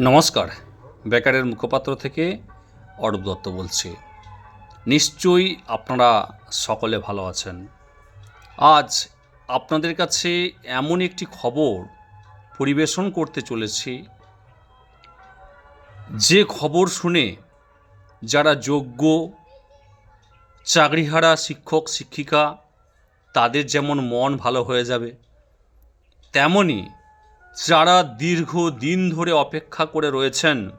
নমস্কার। বেকারের মুখপাত্র থেকে অরূপ দত্ত বলছি। নিশ্চয়ই আপনারা সকলে ভালো আছেন। আজ আপনাদের কাছে এমন একটি খবর পরিবেশন করতে চলেছি। যে খবর শুনে যারা যোগ্য চাকরিহারা শিক্ষক, শিক্ষিকা, তাদের যেমন মন ভালো হয়ে যাবে, তেমনই যারা দীর্ঘ দিন ধরে অপেক্ষা করে রয়েছেন,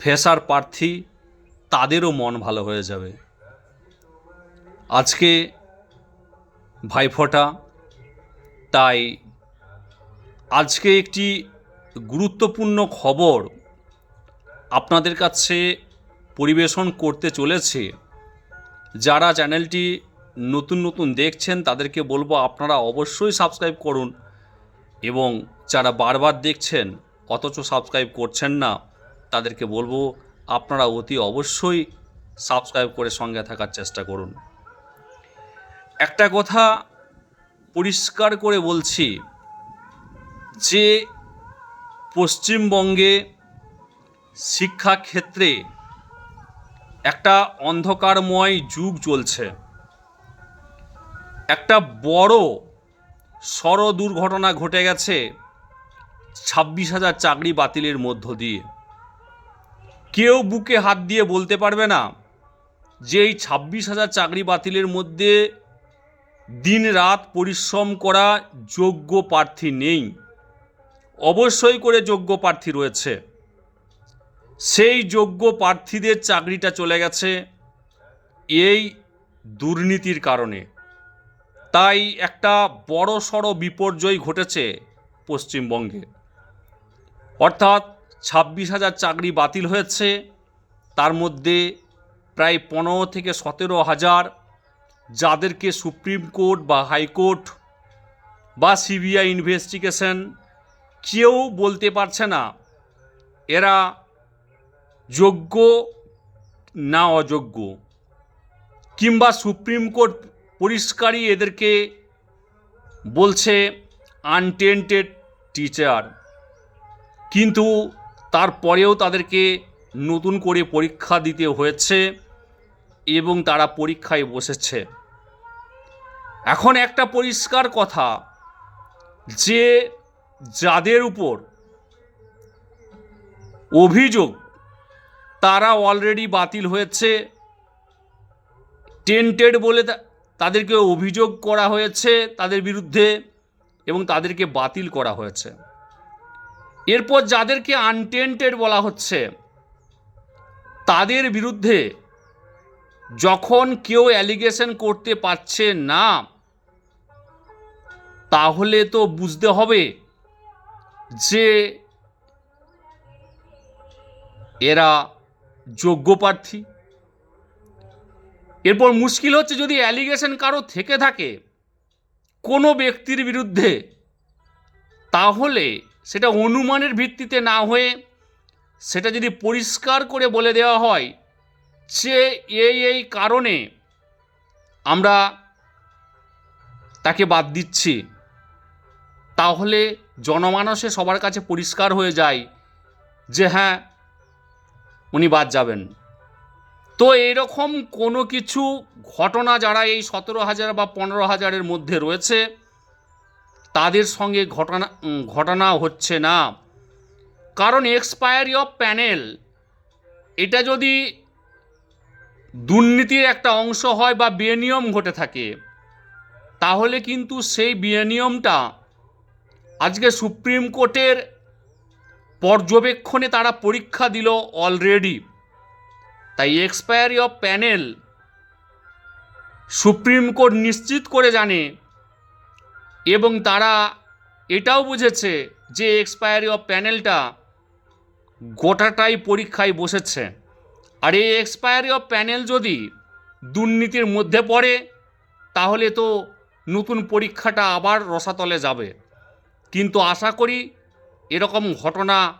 ফেসার প্রার্থী, তাদেরও মন ভালো হয়ে যাবে। আজকে ভাইফোঁটা, তাই আজকে একটি গুরুত্বপূর্ণ খবর আপনাদের কাছে পরিবেশন করতে চলেছে। যারা চ্যানেলটি নতুন নতুন দেখছেন, তাদেরকে বলব আপনারা অবশ্যই সাবস্ক্রাইব করুন। এবং যারা বারবার দেখছেন, অথচ সাবস্ক্রাইব করছেন না, তাদেরকে বলব আপনারা অতি অবশ্যই সাবস্ক্রাইব করে সঙ্গে থাকার চেষ্টা করুন। একটা কথা পরিষ্কার করে বলছি, যে পশ্চিমবঙ্গে শিক্ষাক্ষেত্রে একটা অন্ধকারময় যুগ চলছে। একটা বড় সড় দুর্ঘটনা ঘটে গেছে ছাব্বিশ হাজার চাকরি বাতিলের মধ্য দিয়ে। কেউ বুকে হাত দিয়ে বলতে পারবে না যে এই ছাব্বিশ হাজার চাকরি বাতিলের মধ্যে দিন রাত পরিশ্রম করা যোগ্য প্রার্থী নেই। অবশ্যই করে যোগ্য প্রার্থী রয়েছে। সেই যোগ্য প্রার্থীদের চাকরিটা চলে গেছে এই দুর্নীতির কারণে। তাই একটা বড় সড়ো বিপর্যয় ঘটেছে পশ্চিমবঙ্গে। অর্থাৎ ছাব্বিশ হাজার চাকরি বাতিল হয়েছে, তার মধ্যে প্রায় পনেরো থেকে সতেরো হাজার যাদেরকে সুপ্রিম কোর্ট বা হাইকোর্ট বা সিবিআই ইনভেস্টিগেশন কেউ বলতে পারছে না, এরা যোগ্য না অযোগ্য। কিংবা সুপ্রিম কোর্ট পরিষ্কারই এদেরকে বলছে আনটেন্টেড টিচার কিন্তু তারপরেও তাদেরকে নতুন করে পরীক্ষা দিতে হয়েছে এবং তারা পরীক্ষায় বসেছে। এখন একটা পরিষ্কার কথা, যে যাদের উপর অভিযোগ তারা অলরেডি বাতিল হয়েছে টেন্টেড বলে তাদেরকে অভিযোগ করা হয়েছে তাদের বিরুদ্ধে এবং তাদেরকে বাতিল করা হয়েছে। এরপর যাদেরকে আনটেন্টেড বলা হচ্ছে, তাদের বিরুদ্ধে যখন কেউ অ্যালিগেশন করতে পারছে না, তাহলে তো বুঝতে হবে যে এরা যোগ্য প্রার্থী। এরপর মুশকিল হচ্ছে যদি অ্যালিগেশন কারও থেকে থাকে কোনো ব্যক্তির বিরুদ্ধে, তাহলে সেটা অনুমানের ভিত্তিতে না হয়ে সেটা যদি পরিষ্কার করে বলে দেওয়া হয় যে এই এই কারণে আমরা তাকে বাদ দিচ্ছি, তাহলে জনমানসে সবার কাছে পরিষ্কার হয়ে যায় যে হ্যাঁ উনি বাদ যাবেন। তো এইরকম কোনো কিছু ঘটনা যারা এই সতেরো হাজার বা পনেরো হাজারের মধ্যে রয়েছে, তাদের সঙ্গে ঘটনা ঘটনা হচ্ছে না। কারণ এক্সপায়ারি অফ প্যানেল এটা যদি দুর্নীতির একটা অংশ হয় বা বেনিয়ম ঘটে থাকে, তাহলে কিন্তু সেই বেনিয়মটা আজকে সুপ্রিম কোর্টের পর্যবেক্ষণে তারা পরীক্ষা দিল অলরেডি তাই expiry of panel supreme court নিশ্চিত করে জানে এবং তারা এটাও বুঝেছে যে এক্সপায়ারি অফ প্যানেলটা গোটাটাই পরীক্ষায় বসেছে। আর এই এক্সপায়ারি অফ প্যানেল যদি দুর্নীতির মধ্যে পড়ে, তাহলে তো নতুন পরীক্ষাটা আবার রসাতলে যাবে। কিন্তু আশা করি এরকম ঘটনা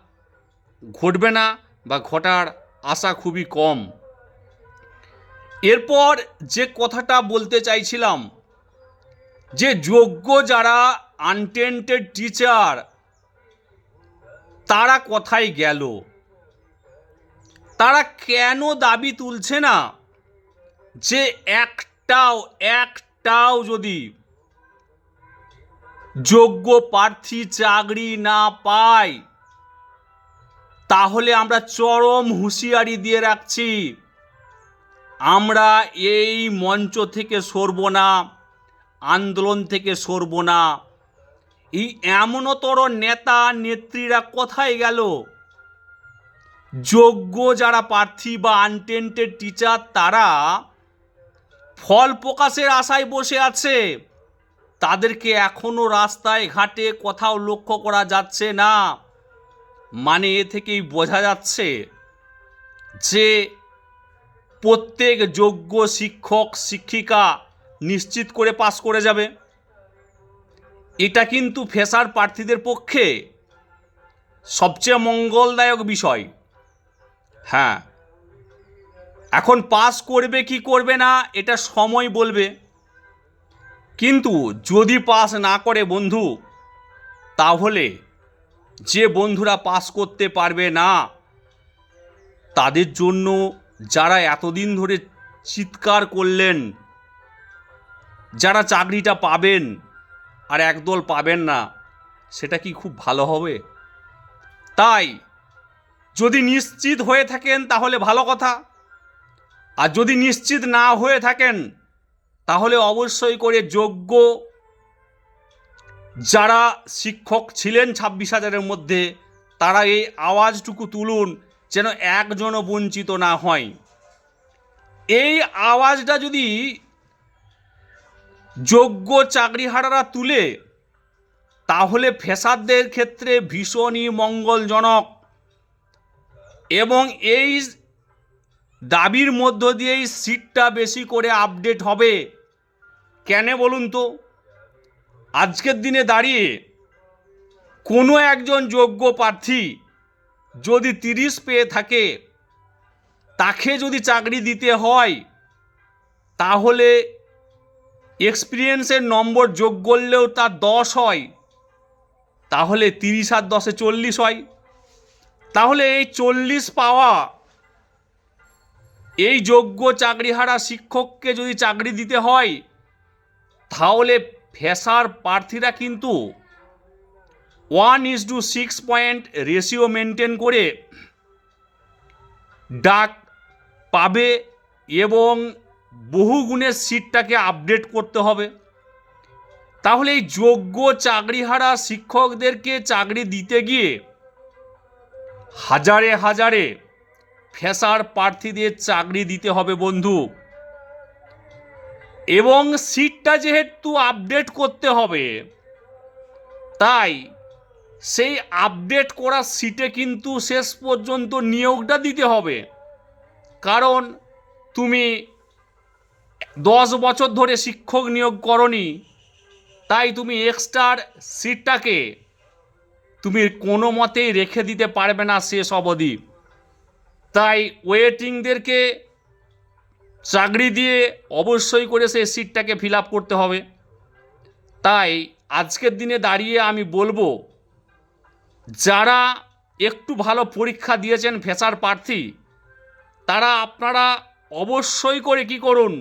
ঘটবে না বা ঘটার আশা খুবই কম। এরপর যে কথাটা বলতে চাইছিলাম, যে যোগ্য যারা আনটেন্টেড টিচার তারা কোথায় গেল? তারা কেন দাবি তুলছে না যে একটাও একটাও যদি যোগ্য প্রার্থী চাকরি না পায় তাহলে আমরা চরম হুঁশিয়ারি দিয়ে রাখছি। আমরা এই মঞ্চ থেকে সরব না, আন্দোলন থেকে সরব না। এই এমনতর নেতা নেত্রীরা কোথায় গেল? যোগ্য যারা প্রার্থী বা আনটেন্টেড টিচার তারা ফল প্রকাশের আশায় বসে আছে। তাদেরকে এখনও রাস্তায় ঘাটে কোথাও লক্ষ্য করা যাচ্ছে না। মানে এ থেকেই বোঝা যাচ্ছে যে প্রত্যেক যোগ্য শিক্ষক, শিক্ষিকা নিশ্চিত করে পাশ করে যাবে। এটা কিন্তু ফেসার প্রার্থীদের পক্ষে সবচেয়ে মঙ্গলদায়ক বিষয়। হ্যাঁ এখন পাস করবে কি করবে না, এটা সময় বলবে। কিন্তু যদি পাস না করে বন্ধু, তাহলে যে বন্ধুরা পাস করতে পারবে না, তাদের জন্য যারা এতদিন ধরে চিৎকার করলেন, যারা চাকরিটা পাবেন আর একদল পাবেন না, সেটা কি খুব ভালো হবে? তাই যদি নিশ্চিত হয়ে থাকেন তাহলে ভালো কথা। আর যদি নিশ্চিত না হয়ে থাকেন, তাহলে অবশ্যই করে যোগ্য যারা শিক্ষক ছিলেন ছাব্বিশ হাজারের মধ্যে, তারা এই আওয়াজটুকু তুলুন যেন একজনও বঞ্চিত না হয়। এই আওয়াজটা যদি যোগ্য চাকরিহারারা তুলে, তাহলে ফেসাদদের ক্ষেত্রে ভীষণই মঙ্গলজনক এবং এই দাবির মধ্য দিয়েই সিটটা বেশি করে আপডেট হবে। কেন বলুন তো? আজকের দিনে দাঁড়িয়ে কোনো একজন যোগ্য প্রার্থী যদি তিরিশ পেয়ে থাকে, তাকে যদি চাকরি দিতে হয়, তাহলে এক্সপিরিয়েন্সের নম্বর যোগ করলেও তার দশ হয়, তাহলে তিরিশ আর দশে চল্লিশ হয়। তাহলে এই চল্লিশ পাওয়া এই যোগ্য চাকরিহারা শিক্ষককে যদি চাকরি দিতে হয়, তাহলে ফেসার প্রার্থীরা কিন্তু one is to six point ratio maintain করে ডাক পাবে এবং বহু গুণের সিটটাকে আপডেট করতে হবে। তাহলে এই যোগ্য চাকরিহারা শিক্ষকদেরকে চাকরি দিতে গিয়ে হাজারে হাজারে ফেসার প্রার্থীদের চাকরি দিতে হবে বন্ধু। এবং সিটটা যেহেতু আপডেট করতে হবে, তাই সেই আপডেট করা সিটে কিন্তু শেষ পর্যন্ত নিয়োগটা দিতে হবে। কারণ তুমি দশ বছর ধরে শিক্ষক নিয়োগ করনি, তাই তুমি এক্সট্রার সিটটাকে তুমি কোনো মতেই রেখে দিতে পারবে না শেষ অবধি। তাই ওয়েটিংদেরকে চাকরি দিয়ে অবশ্যই করে সেই সিটটাকে ফিল আপ করতে হবে। তাই আজকের দিনে দাঁড়িয়ে আমি বলব, যারা একটু ভালো পরীক্ষা দিয়েছেন ফেসার প্রার্থী, তারা আপনারা অবশ্যই করে কি করুন,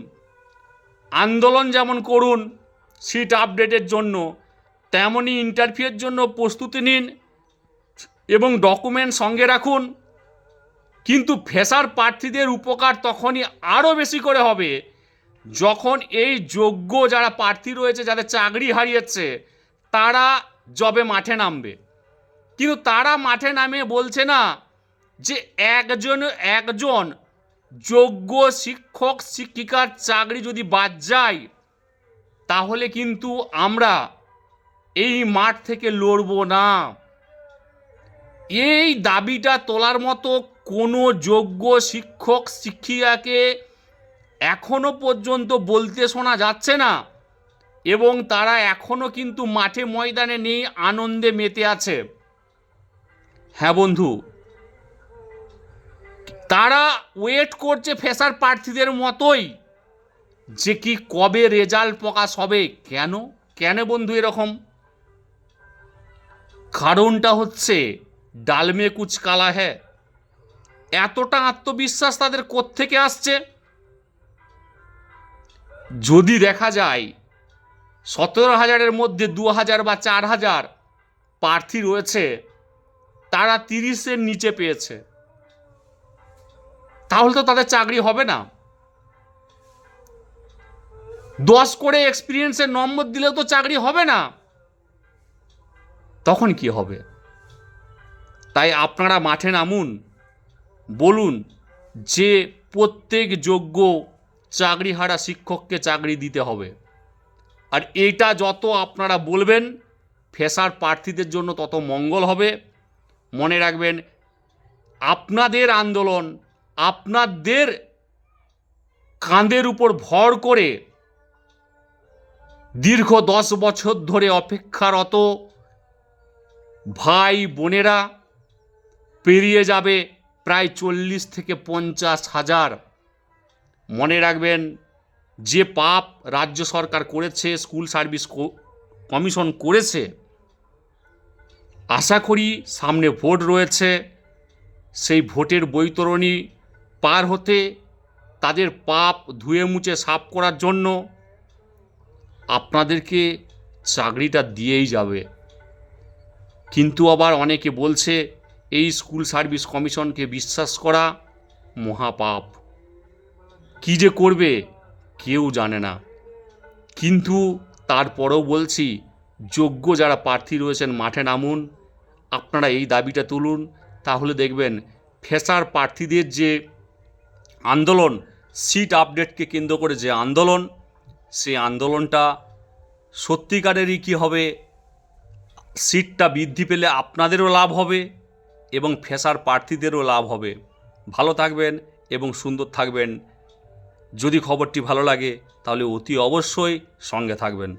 আন্দোলন যেমন করুন, সিট আপডেটের জন্য তেমনই ইন্টারভিউয়ের জন্য প্রস্তুতি নিন এবং ডকুমেন্ট সঙ্গে রাখুন। কিন্তু ফেসার প্রার্থীদের উপকার তখনই আরও বেশি করে হবে। যখন এই যোগ্য যারা প্রার্থী রয়েছে, যাদের চাকরি হারিয়েছে, তারা জবে মাঠে নামবে। কিন্তু তারা মাঠে নামে বলছে না যে একজন একজন যোগ্য শিক্ষক, শিক্ষিকার চাকরি যদি বাদ যায়, তাহলে কিন্তু আমরা এই মাঠ থেকে লড়ব না। এই দাবিটা তোলার মতো কোনো যোগ্য শিক্ষক শিক্ষিকাকে এখনও পর্যন্ত বলতে শোনা যাচ্ছে না। এবং তারা এখনও কিন্তু মাঠে ময়দানে নেই, আনন্দে মেতে আছে। হ্যাঁ বন্ধু। তারা ওয়েট করছে ফেসার প্রার্থীদের মতোই যে কি কবে রেজাল্ট প্রকাশ হবে। কেন? কেন বন্ধু এরকম? কারণটা হচ্ছে ডালমে কুচ কালা হ্যাঁ। এতটা আত্মবিশ্বাস তাদের কোত্থেকে আসছে? যদি দেখা যায় সতেরো হাজারের মধ্যে দু হাজার বা চার হাজার প্রার্থী রয়েছে, তারা তিরিশের নিচে পেয়েছে, তাহলে তো তাদের চাকরি হবে না। দশ করে এক্সপিরিয়েন্সের নম্বর দিলেও তো চাকরি হবে না। তখন কি হবে? তাই আপনারা মাঠে নামুন বলুন, যে প্রত্যেক যোগ্য চাকরিহারা শিক্ষককে চাকরি দিতে হবে। আর এটা যত আপনারা বলবেন, ফেসার প্রার্থীদের জন্য তত মঙ্গল হবে। মনে রাখবেন, আপনাদের আন্দোলন আপনাদের কাঁধের উপর ভর করে দীর্ঘ দশ বছর ধরে অপেক্ষারত ভাই বোনেরা পেরিয়ে যাবে প্রায় চল্লিশ থেকে পঞ্চাশ হাজার। মনে রাখবেন, যে পাপ রাজ্য সরকার করেছে, স্কুল সার্ভিস কমিশন করেছে, আশা করি সামনে ভোট রয়েছে। সেই ভোটের বৈতরণী পার হতে তাদের পাপ ধুয়ে মুছে সাফ করার জন্য আপনাদেরকে চাকরিটা দিয়েই যাবে। কিন্তু আবার অনেকে বলছে এই স্কুল সার্ভিস কমিশনকে বিশ্বাস করা মহাপাপ। কি যে করবে, কেউ জানে না। কিন্তু তারপরেও বলছি, যোগ্য যারা প্রার্থী রয়েছেন মাঠে নামুন। আপনারা এই দাবিটা তুলুন। তাহলে দেখবেন, ফেসার প্রার্থীদের যে আন্দোলন, সিট আপডেটকে কেন্দ্র করে যে আন্দোলন সেই আন্দোলনটা সত্যিকারেরই কি হবে? সিটটা বৃদ্ধি পেলে আপনাদেরও লাভ হবে। এবং ফেসার প্রার্থীদেরও লাভ হবে। ভালো থাকবেন এবং সুন্দর থাকবেন। যদি খবরটি ভালো লাগে, তাহলে অতি অবশ্যই সঙ্গে থাকবেন।